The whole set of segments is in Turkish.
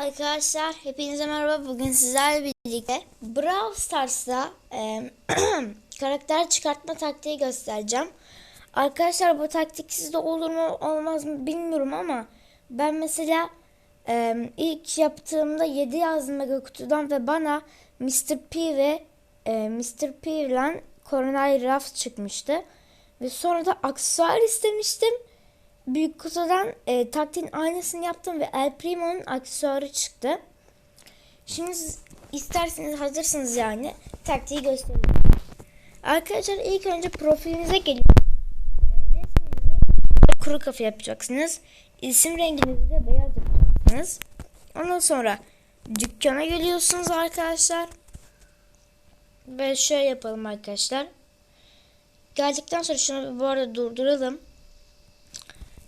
arkadaşlar, hepinize merhaba. Bugün sizlerle birlikte Brawl Stars'ta e, karakter çıkartma taktiği göstereceğim. Arkadaşlar bu taktik sizde olur mu olmaz mı bilmiyorum ama ben mesela e, ilk yaptığımda 7 yazdım mega kutudan ve bana Mr. P ve e, Mr. P ile Coronel Ruff çıkmıştı. Ve sonra da aksesuar istemiştim. Büyük kutudan e, taktiğin aynısını yaptım ve El Primo'nun aksesuarı çıktı. Şimdi isterseniz hazırsınız yani taktiği göstereyim. Arkadaşlar ilk önce profilinize resminizi kuru kafa yapacaksınız. İsim renginizi de beyaz yapacaksınız. Ondan sonra dükkana geliyorsunuz arkadaşlar. Ve şöyle yapalım arkadaşlar. Geldikten sonra şunu bu arada durduralım.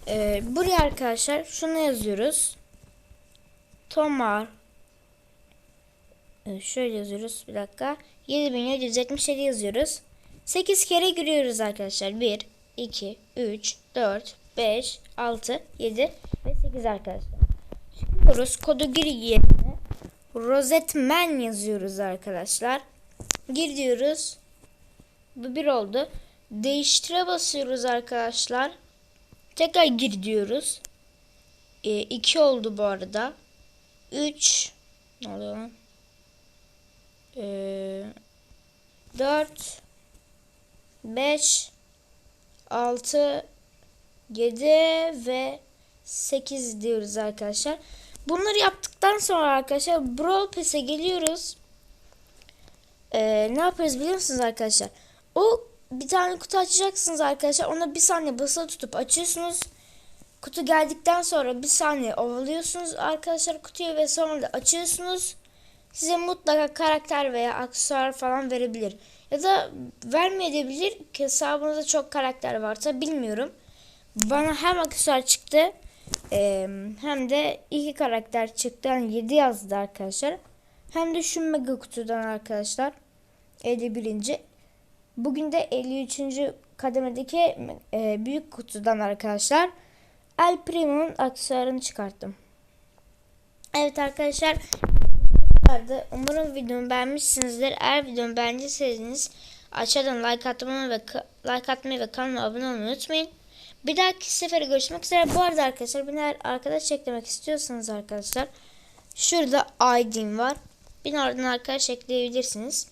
Ee, buraya arkadaşlar şunu yazıyoruz. Tomar. Ee, şöyle yazıyoruz. Bir dakika. 7777 yazıyoruz. 8 kere giriyoruz arkadaşlar. 1, 2, 3, 4, 5, 6, 7 ve 8 arkadaşlar. Çıkıyoruz. Kodu gir yerine. Rosetman yazıyoruz arkadaşlar. Gir diyoruz. Bu bir oldu. Değiştire basıyoruz arkadaşlar. Tekrar gir diyoruz. 2 e, oldu bu arada. 3 ne oluyor lan? E, 4 5 6 7 ve 8 diyoruz arkadaşlar. Bunları yaptıktan sonra arkadaşlar Brawl Pass'e geliyoruz. Ee, ne yapıyoruz biliyor musunuz arkadaşlar? O bir tane kutu açacaksınız arkadaşlar. Ona bir saniye basılı tutup açıyorsunuz. Kutu geldikten sonra bir saniye ovalıyorsunuz arkadaşlar kutuyu ve sonra da açıyorsunuz. Size mutlaka karakter veya aksesuar falan verebilir. Ya da vermeyebilir hesabınızda çok karakter varsa bilmiyorum. Bana hem aksesuar çıktı hem de iki karakter çıktı. Yani 7 yazdı arkadaşlar. Hem de şu mega kutudan arkadaşlar. 51. Bugün de 53. kademedeki e, büyük kutudan arkadaşlar El Primo'nun aksesuarını çıkarttım. Evet arkadaşlar umarım videomu beğenmişsinizdir. Eğer videomu beğendiyseniz aşağıdan like atmayı ve like atmayı ve kanalıma abone olmayı unutmayın. Bir dahaki sefere görüşmek üzere. Bu arada arkadaşlar beni eğer arkadaş eklemek istiyorsanız arkadaşlar şurada ID'm var. Beni oradan arkadaş ekleyebilirsiniz.